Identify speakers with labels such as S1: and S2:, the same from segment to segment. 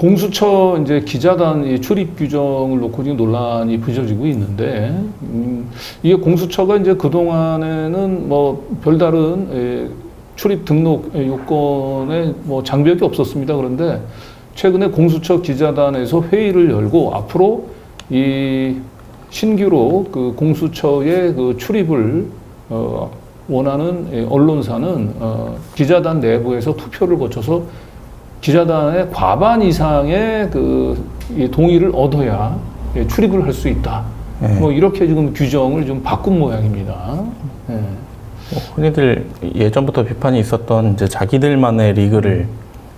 S1: 공수처 이제 기자단 이 출입 규정을 놓고 지금 논란이 부셔지고 있는데 음, 이게 공수처가 이제 그 동안에는 뭐 별다른 에, 출입 등록 요건에 뭐 장벽이 없었습니다. 그런데 최근에 공수처 기자단에서 회의를 열고 앞으로 이 신규로 그 공수처의 그 출입을 어, 원하는 예, 언론사는 어, 기자단 내부에서 투표를 거쳐서 기자단의 과반 이상의 그이 동의를 얻어야 예, 출입을 할 수 있다.
S2: 예.
S1: 뭐 이렇게 지금 규정을 좀 바꾼 모양입니다. 예.
S2: 뭐 흔히들 예전부터 비판이 있었던 이제 자기들만의 리그를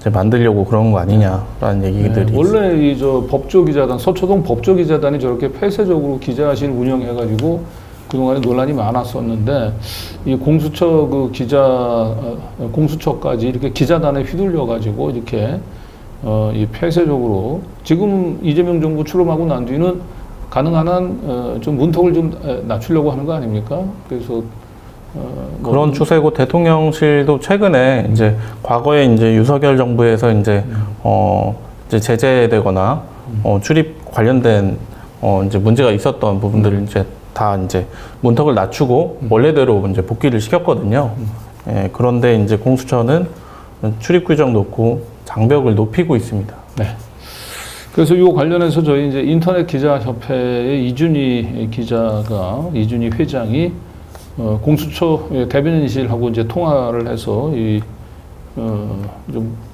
S2: 이제 만들려고 그런 거 아니냐라는 얘기들이
S1: 네, 원래 이 저 법조 기자단 서초동 법조 기자단이 저렇게 폐쇄적으로 기자실 운영해가지고 그동안에 논란이 많았었는데 이 공수처 그 기자 어, 공수처까지 이렇게 기자단에 휘둘려 가지고 이렇게 어, 이 폐쇄적으로 지금 이재명 정부 출범하고 난 뒤는 가능한 한 어, 좀 문턱을 좀 에, 낮추려고 하는 거 아닙니까? 그래서 어, 뭐
S2: 그런 추세고 대통령실도 최근에 이제 과거에 이제 유석열 정부에서 이제 어 이제 제재되거나 어 출입 관련된 어 이제 문제가 있었던 부분들을 이제 다 이제 문턱을 낮추고 원래대로 이제 복귀를 시켰거든요. 예, 그런데 이제 공수처는 출입 규정 놓고 장벽을 높이고 있습니다.
S1: 네. 그래서 이 관련해서 저희 이제 인터넷 기자 협회의 이준희 기자가 이준희 회장이 어, 공수처 대변인실하고 이제 통화를 해서 어, 이어 좀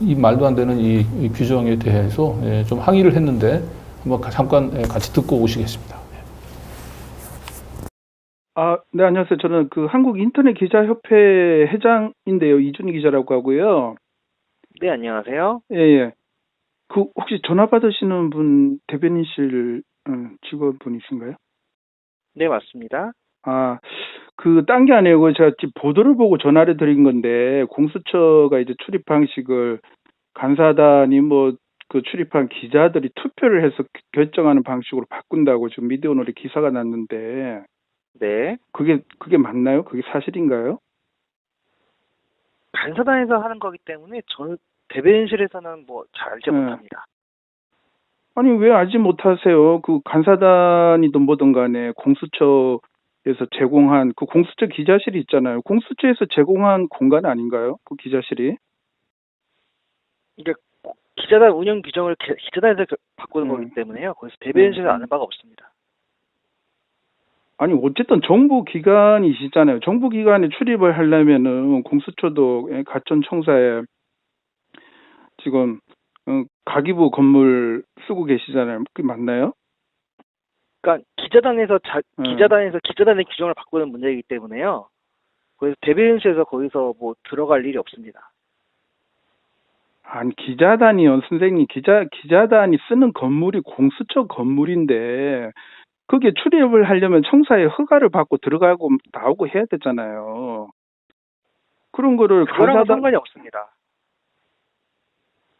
S1: 이 말도 안 되는 이, 이 규정에 대해서 예, 좀 항의를 했는데 한번 가- 잠깐 예, 같이 듣고 오시겠습니다.
S3: 아, 네, 안녕하세요. 저는 그 한국 인터넷 기자 협회 회장인데요. 이준희 기자라고 하고요.
S4: 네, 안녕하세요.
S3: 예, 예. 그 혹시 전화 받으시는 분 대변인실 음, 직원분이신가요?
S4: 네, 맞습니다.
S3: 아, 그 딴 게 아니고 제가 지금 보도를 보고 전화를 드린 건데 공수처가 이제 출입 방식을 간사단이 뭐 그 출입한 기자들이 투표를 해서 결정하는 방식으로 바꾼다고 지금 미디어오늘에 기사가 났는데
S4: 네.
S3: 그게 그게 맞나요? 그게 사실인가요?
S4: 간사단에서 하는 거기 때문에 저는 대변인실에서는 뭐 잘 알지
S3: 네.
S4: 못합니다.
S3: 아니 왜 알지 못하세요? 그 간사단이든 뭐든 간에 공수처에서 제공한 그 공수처 기자실이 있잖아요. 공수처에서 제공한 공간 아닌가요? 그 기자실이?
S4: 이게 기자단 운영 규정을 기- 기자단에서 겨- 바꾸는
S3: 음.
S4: 거기 때문에요. 거기서 대변인실은
S3: 음.
S4: 아는 바가 없습니다.
S3: 아니 어쨌든 정부 기관이시잖아요. 정부 기관에 출입을 하려면은 공수처도 예, 가천 청사에 지금 어, 가기부 건물 쓰고 계시잖아요. 그게 맞나요?
S4: 그러니까 기자단에서 자,
S3: 음.
S4: 기자단에서 기자단의 규정을 바꾸는 문제이기 때문에요. 그래서 대변인실에서 거기서 뭐 들어갈 일이 없습니다.
S3: 아니 기자단이요 선생님 기자 기자단이 쓰는 건물이 공수처 건물인데 그게 출입을 하려면 청사에 허가를 받고 들어가고 나오고 해야 되잖아요. 그런 거를 간사단
S4: 상관이 없습니다.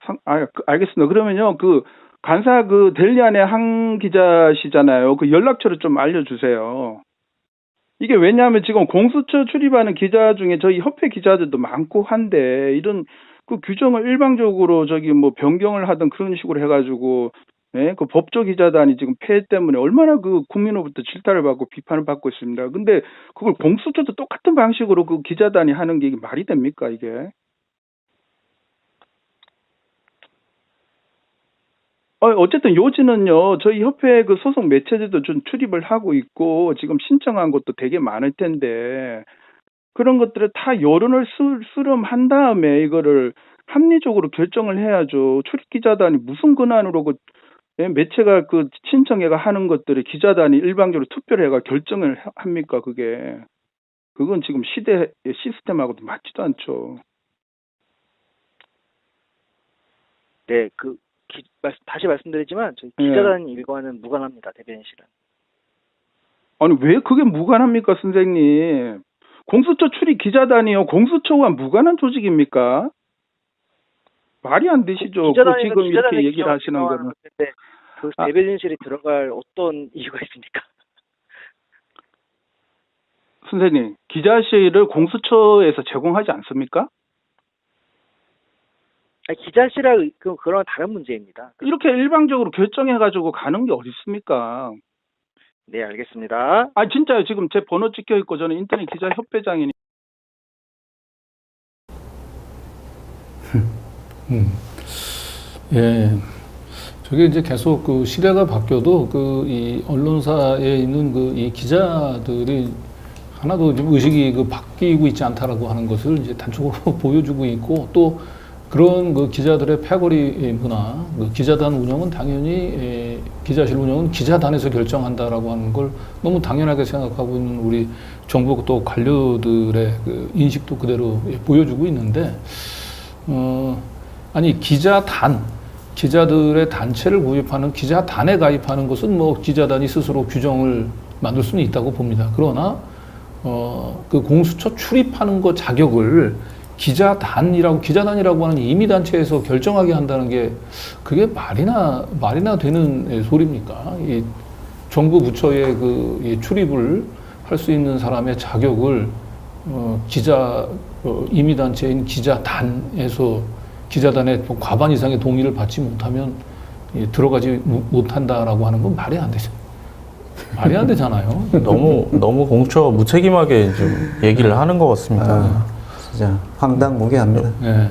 S3: 상- 아, 그, 알겠습니다. 그러면요, 그, 간사 그 델리안의 한 기자시잖아요. 그 연락처를 좀 알려주세요. 이게 왜냐하면 지금 공수처 출입하는 기자 중에 저희 협회 기자들도 많고 한데, 이런 그 규정을 일방적으로 저기 뭐 변경을 하든 그런 식으로 해가지고, 예, 그 법조 기자단이 지금 폐해 때문에 얼마나 그 국민으로부터 질타를 받고 비판을 받고 있습니다. 근데 그걸 공수처도 똑같은 방식으로 그 기자단이 하는 게 이게 말이 됩니까, 이게? 어, 어쨌든 요지는요, 저희 협회 그 소속 매체들도 좀 출입을 하고 있고, 지금 신청한 것도 되게 많을 텐데, 그런 것들을 다 여론을 수, 수렴한 다음에 이거를 합리적으로 결정을 해야죠. 출입 기자단이 무슨 권한으로 그, 예, 매체가 그 신청해가 하는 것들을 기자단이 일방적으로 투표를 해가 결정을 하- 합니까, 그게. 그건 지금 시대 시스템하고도 맞지도 않죠.
S4: 네, 그 기- 말씀- 다시 말씀드리지만 저희
S3: 예.
S4: 기자단 일과는 무관합니다. 대변인실은.
S3: 아니 왜 그게 무관합니까 선생님? 공수처 출입 기자단이요. 공수처와 무관한 조직입니까? 말이 안 되시죠. 그 지금 이렇게 얘기를 하시는 거는.
S4: 그
S3: 아.
S4: 대변인실에 들어갈 어떤 이유가 있습니까?
S3: 선생님, 기자실을 공수처에서 제공하지 않습니까?
S4: 아니, 기자실의 의- 그 그런 다른 문제입니다.
S3: 이렇게 일방적으로 결정해가지고 가는 게 어디 있습니까?
S4: 네, 알겠습니다.
S3: 아 진짜요. 지금 제 번호 찍혀 있고 저는 인터넷 기자 협회장이니.
S1: 음. 예. 저게 이제 계속 그 시대가 바뀌어도 그 이 언론사에 있는 그 이 기자들이 하나도 의식이 그 바뀌고 있지 않다라고 하는 것을 이제 단적으로 보여주고 있고 또 그런 그 기자들의 패거리 문화, 그 기자단 운영은 당연히 에, 기자실 운영은 기자단에서 결정한다라고 하는 걸 너무 당연하게 생각하고 있는 우리 정부 또 관료들의 그 인식도 그대로 예, 보여주고 있는데 어, 아니 기자 단 기자들의 단체를 구입하는 기자단에 가입하는 것은 뭐 기자단이 스스로 규정을 만들 수는 있다고 봅니다. 그러나 어, 그 공수처 출입하는 거 자격을 기자단이라고 기자단이라고 하는 임의 단체에서 결정하게 한다는 게 그게 말이나 말이나 되는 예, 소리입니까? 이 정부 부처의 그이 출입을 할 수 있는 사람의 자격을 어, 기자 어, 임의 단체인 기자단에서 기자단의 과반 이상의 동의를 받지 못하면 예, 들어가지 못- 못한다라고 하는 건 말이 안 되죠. 말이 안 되잖아요.
S2: 너무 너무 공처 무책임하게 좀 얘기를 하는 것 같습니다.
S5: 아, 진짜 황당무계합니다.
S1: 예.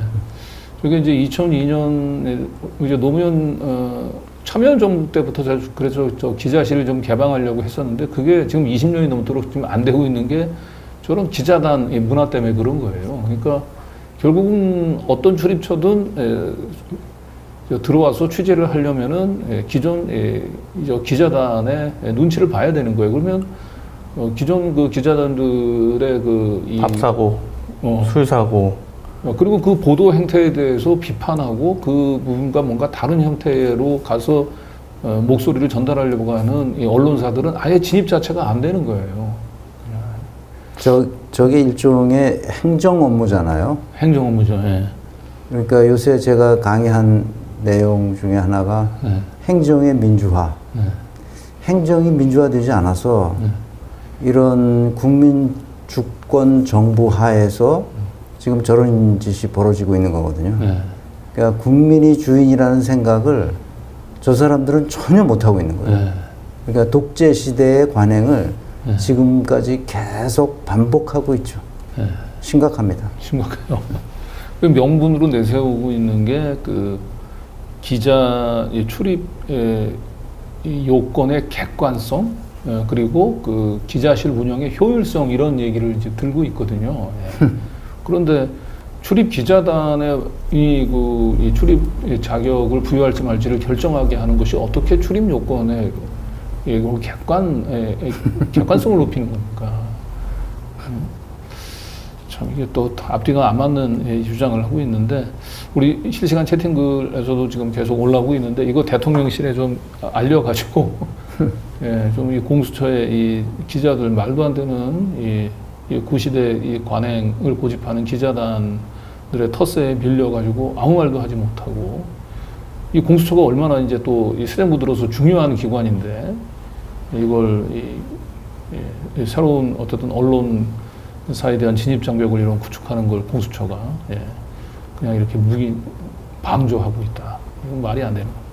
S1: 저게 이제 2002년에 이제 노무현 어, 참여연 정부 때부터 저- 그래서 저 기자실을 좀 개방하려고 했었는데 그게 지금 20년이 넘도록 지금 안 되고 있는 게 저런 기자단 이 문화 때문에 그런 거예요. 그러니까 결국은 어떤 출입처든 에, 저 들어와서 취재를 하려면은 에, 기존 기자단의 눈치를 봐야 되는 거예요. 그러면 어, 기존 그 기자단들의 그이
S2: 밥 사고
S1: 어,
S2: 술 사고
S1: 어, 그리고 그 보도 행태에 대해서 비판하고 그 부분과 뭔가 다른 형태로 가서 어, 목소리를 전달하려고 하는 이 언론사들은 아예 진입 자체가 안 되는 거예요.
S5: 저, 저게 일종의 행정 업무잖아요.
S1: 행정 업무죠. 예.
S5: 그러니까 요새 제가 강의한 내용 중에 하나가
S1: 예.
S5: 행정의 민주화.
S1: 예.
S5: 행정이 민주화되지 않아서 이런 국민 주권 정부 하에서 지금 저런 짓이 벌어지고 있는 거거든요.
S1: 예.
S5: 그러니까 국민이 주인이라는 생각을 저 사람들은 전혀 못하고 있는 거예요.
S1: 예.
S5: 그러니까 독재 시대의 관행을
S1: 네.
S5: 지금까지 계속 반복하고 있죠.
S1: 예.
S5: 심각합니다.
S1: 심각해요. 그 명분으로 내세우고 있는 게 그 기자 의 출입의 이 요건의 객관성 예, 그리고 그 기자실 운영의 효율성 이런 얘기를 이제 들고 있거든요. 예. 그런데 출입 기자단의 이 그 이 출입 자격을 부여할지 말지를 결정하게 하는 것이 어떻게 출입 요건의 이걸 객관 에, 에, 객관성을 높이는 겁니까? 참 이게 또 앞뒤가 안 맞는 예, 주장을 하고 있는데 우리 실시간 채팅글에서도 지금 계속 올라오고 있는데 이거 대통령실에 좀 알려가지고 예, 좀 이 공수처의 이 기자들 말도 안 되는 이, 이 구시대 이 관행을 고집하는 기자단들의 텃세에 밀려가지고 아무 말도 하지 못하고 이 공수처가 얼마나 이제 또 이 세대무들어서 중요한 기관인데 이걸 이, 이, 이 새로운 어쨌든 언론사에 대한 진입 장벽을 이런 구축하는 걸 공수처가 예, 그냥 이렇게 무기 방조하고 있다. 이건 말이 안 되는 겁니다.